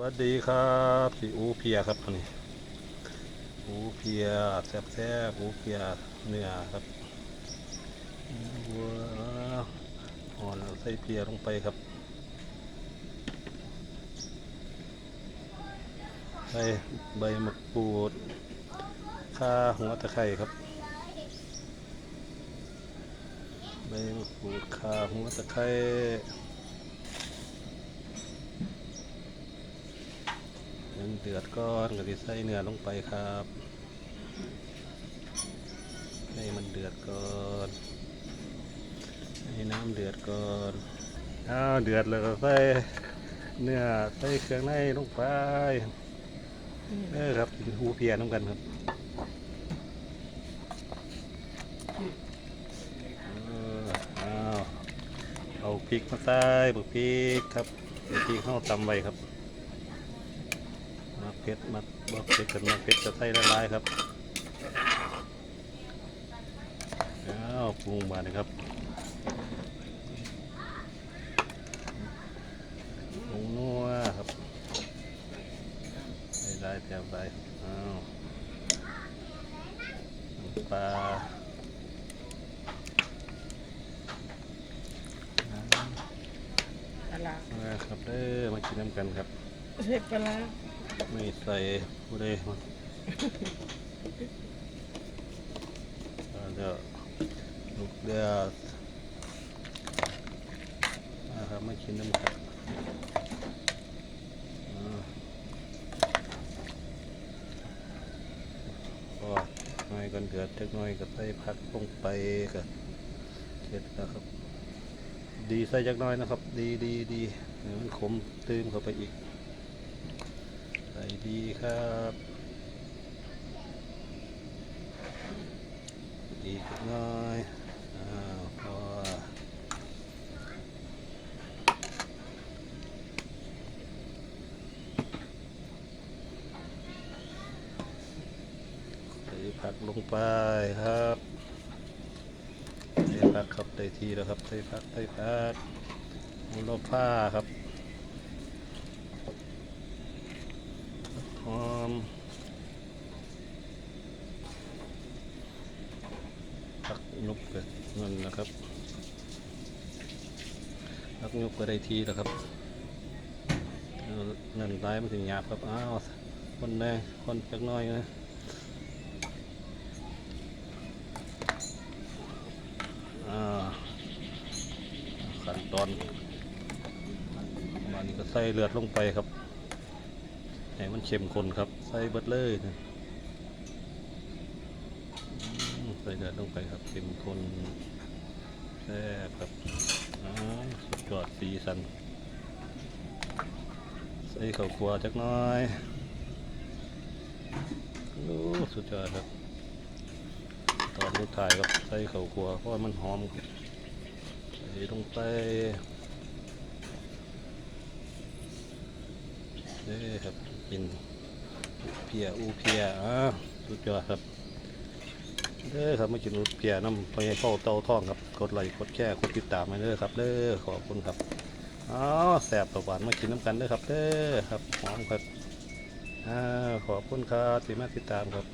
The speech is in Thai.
วัสดีครับพี่อูเพียครับอันนี้อูเพียแซ่บแซ่บอูเพียเนื้อครับว้าวอ่อนใส่เพียลงไปครับใส่ใบมะกรูดข่าหัวตะไคร้ครับ ใบมะกรูดข่าหัวตะไคร้ น้ำเดือดก้อนก็จะใส่เนื้อลงไปครับให้มันเดือดก่อนให้น้ำเดือดก่อนอ้าวเดือดแล้วก็ใส่เนื้อใส่เครื่องในลงไปเออครับหูเพียน้ำกันครับเอออ้าวเอาพริกมาใส่บุกพริกครับเอาพริกเข้าตำไว้ครับ มาเผ็ดมาบ่เผ็ดกันมาเผ็ดจะใส่ละลายครับแล้วปรุงมาเลยครับปรุงนัวครับใส่ได้แถวไปอ้าวน้ำปลาปลาร้ามาครับเด้อมากินน้ำกันครับเผ็ดปลาร้า ไม่ใส่ผู้ใดมาอ่าเดี๋ยวลูกเดือดนะครับมากินน้ำกันอ่าพอหน่อยก่อนเดือดจักหน่อยก็ใส่ผักลงไปก็เสร็จแล้วครับ ดีใส่จักหน่อยนะครับ ดีดีดีมันขมตื้มเข้าไปอีก ส่ดีครับอีกหน่อยอ้าวพอใส่ผักลงไปครับใส่ผักครับได้ทีแล้วครับใส่ผักใส่ผักมูลผ้าครับ หอมพักยุบเลย นั่นนะครับพักยุบก็ได้ทีแล้วครับเอานั่นร้ายมันถึงหยาบครับ อ้าวคนแน่คนจักหน้อยนะขั้นตอนมานี่ก็ใส่เลือดลงไปครับให้มันเข้มข้นครับ ใส่เบิดเลยนะอืม ใส่เดือดลงไปครับเข้มข้นแซ่บครับสุดยอดสีสัน ใส่ข้าวคั่วจักน้อยโอ้สุดยอดครับ ตอนลูกถ่ายครับใส่ข้าวคั่วเพราะมันหอมใส่ลงไปเด้ครับกินเพียอูเพียอ่าสุดยอดครับ เด้อครับมากินอูเพียน้ำพอยเข้าเตาท่องครับกดไลค์กดแชร์กดติดตามมาเด้อครับเด้อขอบคุณครับอ๋อแสบตะหวานมากินน้ำกันเด้อครับเด้อครับหอมครับอ่าขอบคุณครับที่มาติดตามครับ